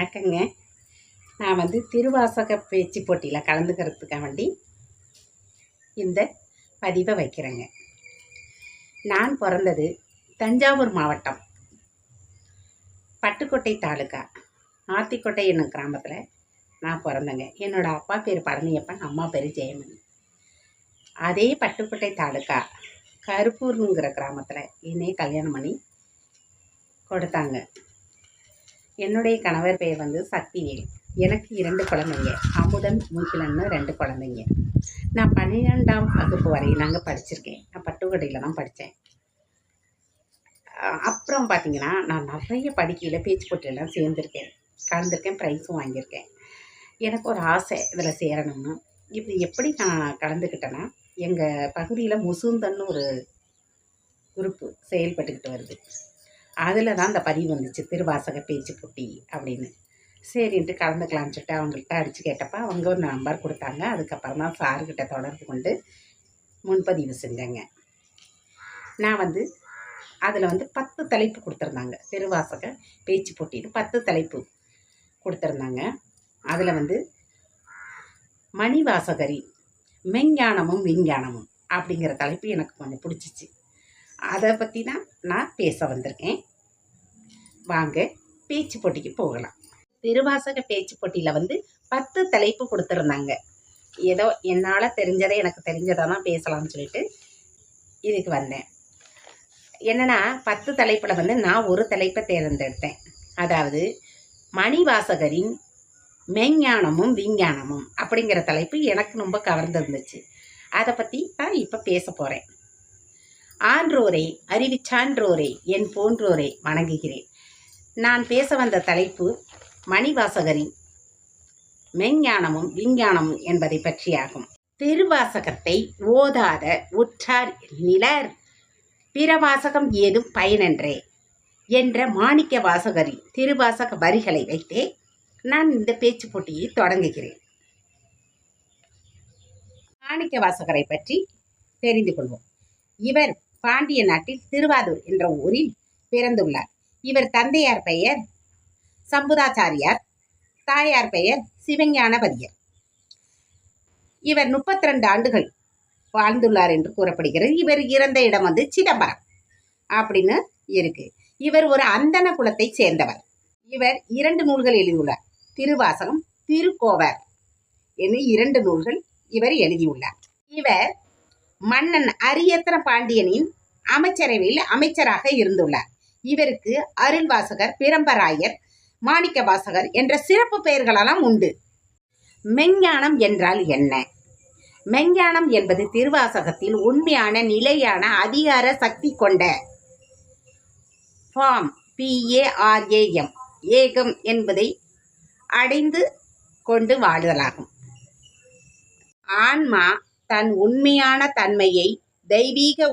வணக்கங்க. நான் வந்து திருவாசக பேச்சு போட்டியில் கலந்துக்கிறதுக்காக வேண்டி இந்த பதிவை வைக்கிறேங்க. நான் பிறந்தது தஞ்சாவூர் மாவட்டம் பட்டுக்கோட்டை தாலுக்கா ஆத்திக்கோட்டை என்னும் கிராமத்தில் நான் பிறந்தேங்க. என்னோடய அப்பா பேர் பழனியப்பன் அம்மா பேர் ஜெயமணி. அதே பட்டுக்கோட்டை தாலுக்கா கருப்பூருங்கிற கிராமத்தில் என்னையே கல்யாணம் பண்ணி கொடுத்தாங்க. என்னுடைய கணவர் பெயர் வந்து சக்திவேல். எனக்கு இரண்டு குழந்தைங்க. அமுதன் மூக்கிலன்னு ரெண்டு குழந்தைங்க. நான் பன்னிரெண்டாம் வகுப்பு வரை நாங்கள் படிச்சிருக்கேன். நான் பட்டுக்கடையில் தான் படித்தேன் அப்புறம் பார்த்தீங்கன்னா நான் நிறைய படிக்கையில் பேச்சு போட்டியெல்லாம் சேர்ந்துருக்கேன். கலந்துருக்கேன் ப்ரைஸும் வாங்கியிருக்கேன். எனக்கு ஒரு ஆசை இதில் சேரணும்னு. இப்படி எப்படி நான் கலந்துக்கிட்டேன்னா எங்கள் பகுதியில் முசுந்தன்னு ஒரு குரூப்பு செயல்பட்டுக்கிட்டு வருது. அதில் தான் அந்த பதிவு வந்துச்சு திருவாசக பேச்சு போட்டி அப்படின்னு. சரின்ட்டு கலந்துக்கலாம்னு சொல்லிட்டு அவங்கள்ட்ட அடித்து கேட்டப்போ அவங்க ஒரு நம்பர் கொடுத்தாங்க. அதுக்கப்புறம் தான் சாருக்கிட்ட தொடர்பு கொண்டு முன்பதிவு செஞ்சேங்க. நான் வந்து அதில் வந்து பத்து தலைப்பு கொடுத்துருந்தாங்க. திருவாசக பேச்சு போட்டின்னு பத்து தலைப்பு கொடுத்துருந்தாங்க. அதில் வந்து மணிவாசகரி மெஞ்ஞானமும் விஞ்ஞானமும் அப்படிங்கிற தலைப்பு எனக்கு கொஞ்சம் பிடிச்சிச்சு. அதை பற்றி தான் நான் பேச வந்திருக்கேன். வாங்க பேச்சு போட்டிக்கு போகலாம். திருவாசக பேச்சு போட்டியில் வந்து பத்து தலைப்பு கொடுத்துருந்தாங்க. ஏதோ என்னால் தெரிஞ்சதை எனக்கு தெரிஞ்சதை தான் பேசலாம்னு சொல்லிட்டு இதுக்கு வந்தேன். என்னென்னா பத்து தலைப்பில் வந்து நான் ஒரு தலைப்பை தேர்ந்தெடுத்தேன். அதாவது மணிவாசகரின் மெஞ்ஞானமும் விஞ்ஞானமும் அப்படிங்கிற தலைப்பு எனக்கு ரொம்ப கவர்ந்திருந்துச்சு. அதை பற்றி நான் இப்போ பேச போகிறேன் ஆன்றோரை அறிவிச்சான்றோரை என் போன்றோரை வணங்குகிறேன். நான் பேச வந்த தலைப்பு மணிவாசகரின் மெஞ்ஞானமும் விஞ்ஞானமும் என்பதை பற்றியாகும். திருவாசகத்தை ஓதாத உற்றார் நிலர். பிறவாசகம் ஏதும் பயனன்றே என்ற மாணிக்க வாசகரின் திருவாசக வரிகளை வைத்தே நான் இந்த பேச்சு போட்டியை தொடங்குகிறேன். மாணிக்க வாசகரை பற்றி தெரிந்து கொள்வோம். இவர் பாண்டிய நாட்டில் திருவாதூர் என்ற ஊரில் பிறந்துள்ளார். இவர் தந்தையார் பெயர் சம்புதாச்சாரியார் தாயார் பெயர் சிவஞானபதியர். இவர் முப்பத்தி ரெண்டு ஆண்டுகள் வாழ்ந்துள்ளார் என்று கூறப்படுகிறது. இவர் இறந்த இடம் வந்து சிதம்பரம் அப்படின்னு இருக்கு. இவர் ஒரு அந்தன குலத்தை சேர்ந்தவர். இவர் இரண்டு நூல்கள் எழுதியுள்ளார். திருவாசகம் திருக்கோவர் என்று இரண்டு நூல்கள் இவர் எழுதியுள்ளார். இவர் மன்னன் அரியத்தன பாண்டியனின் அமைச்சரவையில் அமைச்சராக இருந்துள்ளார். இவருக்கு அருள்வாசகர் பிரம்பராயர் மாணிக்க வாசகர் என்ற சிறப்பு பெயர்களெல்லாம் உண்டு. மெஞ்ஞானம் என்றால் என்ன? மெஞ்ஞானம் என்பது திருவாசகத்தில் உண்மையான நிலையான அதிகார சக்தி கொண்ட ஃபார்ம் பிஏஆர்ஏஎம் ஏகம் என்பதை அடைந்து கொண்டு வாழுதலாகும். ஆன்மா தன் உண்மையான தன்மையை தெய்வீக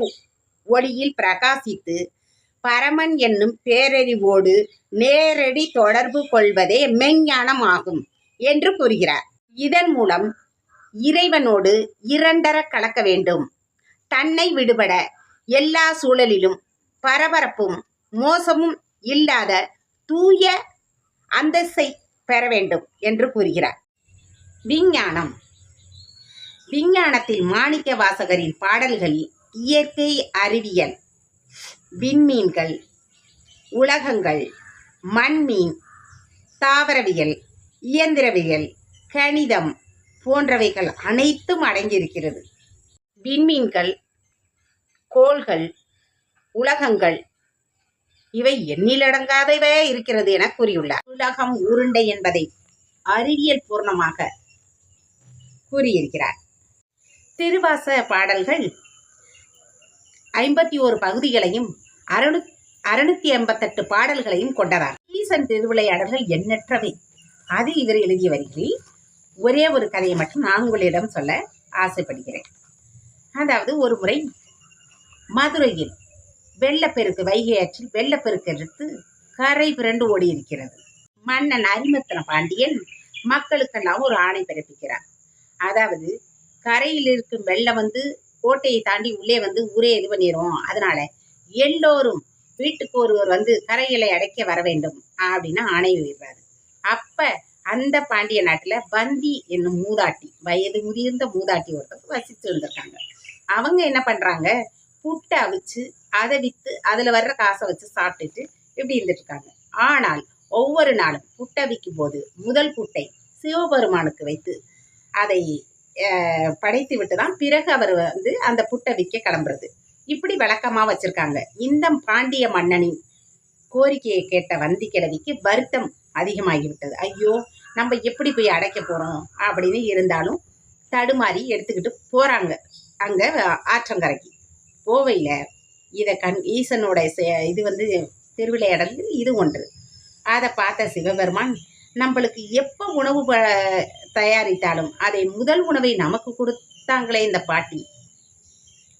ஒளியில் பிரகாசித்து பரமன் என்னும் பேரறிவோடு நேரடி தொடர்பு கொள்வதே மெஞ்ஞானம் ஆகும் என்று கூறுகிறார். இதன் மூலம் இறைவனோடு இரண்டர கலக்க வேண்டும். தன்னை விடுபட எல்லா சூழலிலும் பரபரப்பும் மோசமும் இல்லாத தூய அந்தஸ்தை பெற வேண்டும் என்று கூறுகிறார். விஞ்ஞானம். விஞ்ஞானத்தில் மாணிக்க வாசகரின் பாடல்களில் இயற்கை அறிவியல் விண்மீன்கள் உலகங்கள் மண்மீன் தாவரவியல் இயந்திரவியல் கணிதம் போன்றவைகள் அனைத்தும் அடங்கியிருக்கிறது. விண்மீன்கள் கோள்கள் உலகங்கள் இவை எண்ணிலடங்காதவே இருக்கிறது என கூறியுள்ளார். உலகம் உருண்டை என்பதை அறிவியல் பூர்ணமாக கூறியிருக்கிறார். திருவாச பாடல்கள் ஐம்பத்தி ஓரு பகுதிகளையும் அறுநூ அறுநூத்தி எண்பத்தெட்டு பாடல்களையும் கொண்டதார் ஈசன் திருவிளையாடல்கள் எண்ணற்றவை. அது இவர் எழுதிய வரிகளில் ஒரே ஒரு கதையை மட்டும் நான் உங்களிடம் சொல்ல ஆசைப்படுகிறேன். அதாவது ஒரு முறை மதுரையில் வெள்ளப்பெருக்கு வைகை ஆற்றில் வெள்ளப்பெருக்கு எடுத்து கரை பிறண்டு ஓடி இருக்கிறது மன்னன் அரிமத்தன பாண்டியன் மக்களுக்கெல்லாம் ஒரு ஆணை பிறப்பிக்கிறார் அதாவது கரையில் இருக்கும் வெள்ளம் வந்து கோட்டையை தாண்டி உள்ளே வந்து ஊரே இது பண்ணிடுவோம் அதனால எல்லோரும் வீட்டுக்கு ஒருவர் வந்து கரைகளை அடைக்க வர வேண்டும். அப்படின்னு ஆணை விடுறாரு அப்ப அந்த பாண்டிய நாட்டுல பந்தி என்னும் மூதாட்டி வயது முதிர்ந்த மூதாட்டி ஒருத்தர் வசித்து வந்திருக்காங்க. அவங்க என்ன பண்றாங்க? புட்டை அவிச்சு அதை வித்து அதுல வர்ற காசை வச்சு சாப்பிட்டுட்டு இப்படி இருந்துட்டு இருக்காங்க. ஆனால் ஒவ்வொரு நாளும் புட்டை விற்கும் போது முதல் புட்டை சிவபெருமானுக்கு வைத்து அதை படைத்து விட்டு தான் பிறகு அவர் வந்து அந்த புட்டை விற்க கிளம்புறது. இப்படி வழக்கமாக வச்சிருக்காங்க. இந்த பாண்டிய மன்னனின் கோரிக்கையை கேட்ட வந்தி கிழவிக்கு வருத்தம் அதிகமாகிவிட்டது. ஐயோ நம்ம எப்படி போய் அடைக்க போறோம்? அப்படின்னு இருந்தாலும் தடுமாறி எடுத்துக்கிட்டு போறாங்க. அங்க ஆற்றங்கரைக்கு. போவையில இதை கண் ஈசனோட செ- இது வந்து திருவிளையாடல் இது ஒன்று. அதை பார்த்த சிவபெருமான் நம்மளுக்கு எப்போ உணவு ப- தயாரித்தாலும் அதை முதல் உணவை நமக்கு கொடுத்தாங்களே இந்த பாட்டி.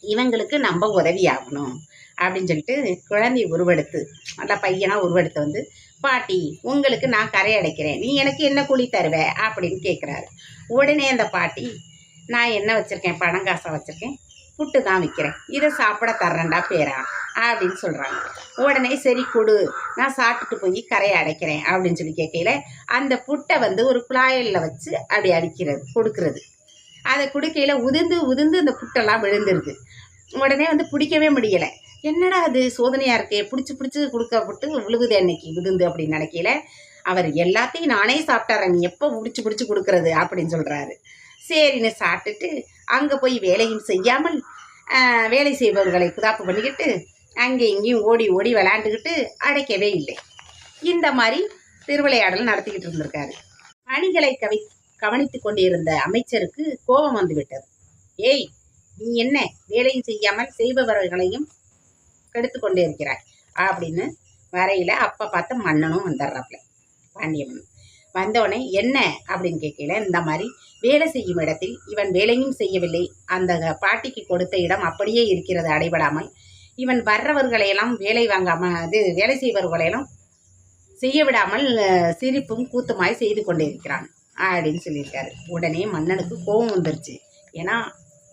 இவங்களுக்கு நம்ம உதவி ஆகணும் அப்படின்னு சொல்லிட்டு குழந்தை உருவெடுத்து நல்லா பையனாக உருவெடுத்து வந்து பாட்டி உங்களுக்கு நான் கரை அடைக்கிறேன். நீ எனக்கு என்ன கூலி தருவ? அப்படின்னு கேட்குறாரு உடனே அந்த பாட்டி நான் என்ன வச்சுருக்கேன்? பணம் காசை வச்சுருக்கேன். புட்டு தான் விற்கிறேன் இதை சாப்பிட தர்றேன்டா பேரா அப்படின்னு சொல்கிறாங்க உடனே சரி கொடு நான் சாப்பிட்டுட்டு போய் கரையை அடைக்கிறேன் அப்படின்னு சொல்லி கேட்கையில் அந்த புட்டை வந்து ஒரு குழாயில் வச்சு அப்படி அடிக்கிறது கொடுக்கறது. அதை குடிக்கையில உதிர்ந்து உதிர்ந்து அந்த புட்டெல்லாம் விழுந்துருது உடனே வந்து பிடிக்கவே முடியலை. என்னடா அது சோதனையாக இருக்கே பிடிச்சி பிடிச்சி கொடுக்க கொடுக்கப்பட்டு விழுகுது அன்னைக்கு விழுந்து அப்படின்னு நினைக்கையில் அவர் எல்லாத்தையும் நானே சாப்பிட்டாரன் நீ எப்போ பிடிச்சி பிடிச்சி கொடுக்கறது அப்படின்னு சொல்கிறாரு சரின்னு சாப்பிட்டுட்டு அங்கே போய் வேலையும் செய்யாமல் வேலை செய்பவர்களை புதாப்பு பண்ணிக்கிட்டு அங்கே இங்கேயும் ஓடி ஓடி விளையாண்டுக்கிட்டு அடைக்கவே இல்லை. இந்த மாதிரி திருவிளையாடல் நடத்திக்கிட்டு இருந்திருக்காரு. பணிகளை கவி கவனித்து கொண்டிருந்த அமைச்சருக்கு கோபம் வந்துவிட்டது. ஏய் நீ என்ன வேலையும் செய்யாமல் செய்பவர்களையும் கெடுத்து கொண்டே இருக்கிறாய்? அப்படின்னு வரையில் அப்போ பார்த்த மன்னனும் வந்துடுறாப்புல. பாண்டியமன் வந்தவனே என்ன? அப்படின்னு கேட்கல இந்த மாதிரி வேலை செய்யும் இடத்தில் இவன் வேலையும் செய்யவில்லை. அந்த பாட்டிக்கு கொடுத்த இடம் அப்படியே இருக்கிறது அடைபடாமல் இவன் வர்றவர்களையெல்லாம் வேலை வாங்காம அது வேலை செய்பவர்களையெல்லாம் செய்ய விடாமல் சிரிப்பும் கூத்துமாய் செய்து கொண்டிருக்கிறான் அப்படின்னு சொல்லியிருக்காரு. உடனே மன்னனுக்கு கோபம் வந்துருச்சு. ஏன்னா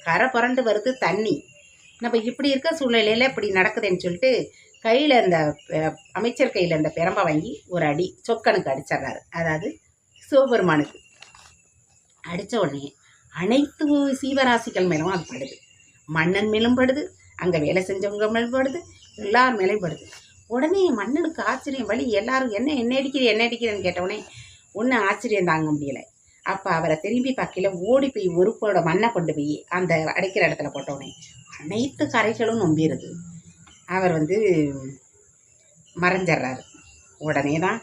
கரை புரண்டு வருது தண்ணி. நம்ம இப்படி இருக்க சூழ்நிலையில் இப்படி நடக்குதுன்னு சொல்லிட்டு கையில் இந்த அமைச்சர் கையில் இந்த பெரம்பை வாங்கி ஒரு அடி சொக்கனுக்கு அடிச்சிடுறாரு. அதாவது சிவபெருமானுக்கு. அடித்த உடனே அனைத்து சீவராசிகள் மேலும் அது படுது. மன்னன் மேலும் படுது அங்கே வேலை செஞ்சவங்க மேலும் படுது எல்லார் மேலேயும் படுது. உடனே மன்னனுக்கு ஆச்சரியம் வழி எல்லாரும் என்ன என்ன அடிக்கிறீ என்ன அடிக்கிறேன்னு கேட்டவுடனே ஒன்றும் ஆச்சரியம் தாங்க முடியல. அப்போ அவரை திரும்பி பார்க்கல ஓடி போய் ஒரு போட மண்ணை கொண்டு போய் அந்த அடைக்கிற இடத்துல போட்டவுடனே அனைத்து கரைகளும் நம்பிடுது அவர் வந்து மறைஞ்சிட்றாரு உடனே தான்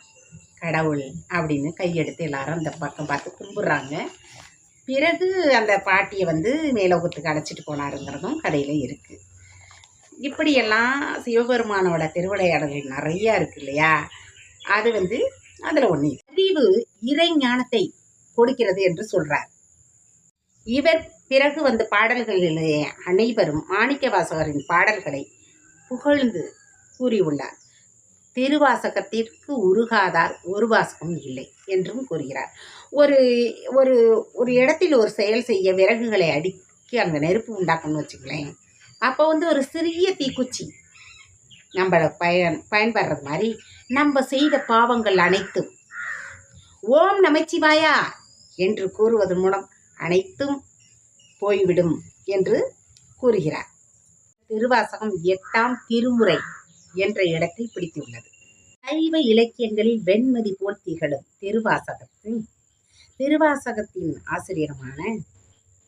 கடவுள் அப்படின்னு கையெடுத்து எல்லாரும் அந்த பக்கம் பார்த்து கும்பிட்றாங்க. பிறகு அந்த பாட்டியை வந்து மேலோகத்துக்கு அழைச்சிட்டு போனாருங்கிறதும் கதையில் இருக்குது இப்படியெல்லாம் சிவபெருமானோட திருவிளையாடல்கள் நிறையா இருக்கு இல்லையா? அது வந்து அதில் ஒன்று அறிவு இறை ஞானத்தை கொடுக்கிறது என்று சொல்கிறார் இவர் பிறகு வந்து பாடல்களிலே அனைவரும் மாணிக்கவாசகரின் பாடல்களை புகழ்ந்து கூறியுள்ளார். திருவாசகத்திற்கு உருகாதார் ஒரு வாசகம் இல்லை என்றும் கூறுகிறார். ஒரு ஒரு ஒரு இடத்தில் ஒரு செயல் செய்ய விறகுகளை அடுக்கி அங்கே நெருப்பு உண்டாக்கணும்னு வச்சுக்கலேன் அப்போ வந்து ஒரு சிறிய தீக்குச்சி நம்மளை பயன் பயன்படுறது மாதிரி நம்ம செய்த பாவங்கள் அனைத்தும் ஓம் நமச்சிவாயா என்று கூறுவதன் மூலம் அனைத்தும் போய்விடும் என்று கூறுகிறார். திருவாசகம் எட்டாம் திருமுறை என்ற இடத்தை பிடித்துள்ளது. சைவ இலக்கியங்களில் வெண்மதி போல் திகழும் திருவாசகத்தின் திருவாசகத்தின் ஆசிரியருமான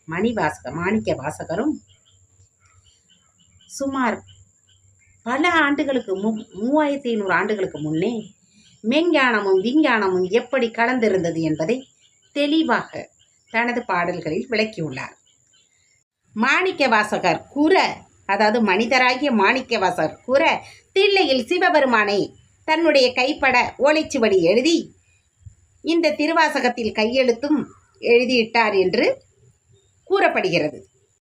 மணிவாசக மாணிக்க வாசகரும் சுமார் பல ஆண்டுகளுக்கு மு மூவாயிரத்தி ஐநூறு ஆண்டுகளுக்கு முன்னே மெஞ்ஞானமும் விஞ்ஞானமும் எப்படி கலந்திருந்தது என்பதை தெளிவாக தனது பாடல்களில் விளக்கியுள்ளார். மாணிக்க வாசகர் குற அதாவது மனிதராகிய மாணிக்கவாசர் கூற தில்லையில் சிவபெருமானை தன்னுடைய கைப்பட ஓலைச்சுவடி எழுதி இந்த திருவாசகத்தில் கையெழுத்தும் எழுதியிட்டார் என்று கூறப்படுகிறது.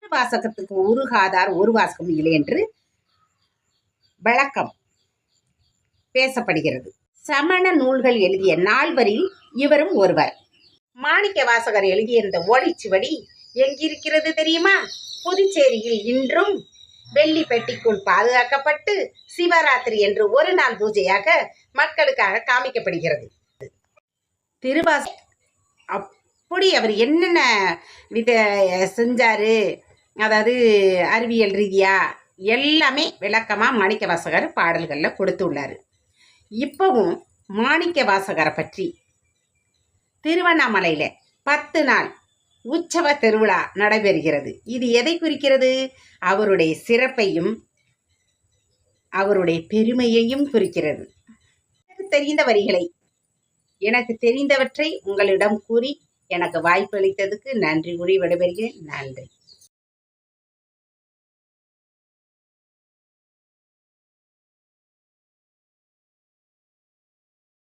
திருவாசகத்துக்கு உருகாதார் ஒரு வாசகம் இல்லை என்று விளக்கம் பேசப்படுகிறது. சமண நூல்கள் எழுதிய நால்வரில் இவரும் ஒருவர். மாணிக்க வாசகர் எழுதிய இந்த ஓலைச்சுவடி எங்கிருக்கிறது தெரியுமா? புதுச்சேரியில் இன்றும் வெள்ளி பெட்டிக்குள் பாதுகாக்கப்பட்டு சிவராத்திரி என்று ஒரு நாள் பூஜையாக மக்களுக்காக காமிக்கப்படுகிறது. திருவாச அப்படி அவர் என்னென்ன வித செஞ்சார்? அதாவது அறிவியல் ரீதியாக எல்லாமே விளக்கமாக மாணிக்க வாசகர் பாடல்களில் கொடுத்துள்ளார். இப்போவும் மாணிக்க வாசகரை பற்றி திருவண்ணாமலையில் பத்து நாள் உற்சவ திருவிழா நடைபெறுகிறது. இது எதை குறிக்கிறது? அவருடைய சிறப்பையும் அவருடைய பெருமையையும் குறிக்கிறது. எனக்கு தெரிந்த வரிகளை எனக்கு தெரிந்தவற்றை உங்களிடம் கூறி எனக்கு வாய்ப்பளித்ததுக்கு நன்றி கூறி விடைபெறுகிறேன். நன்றி.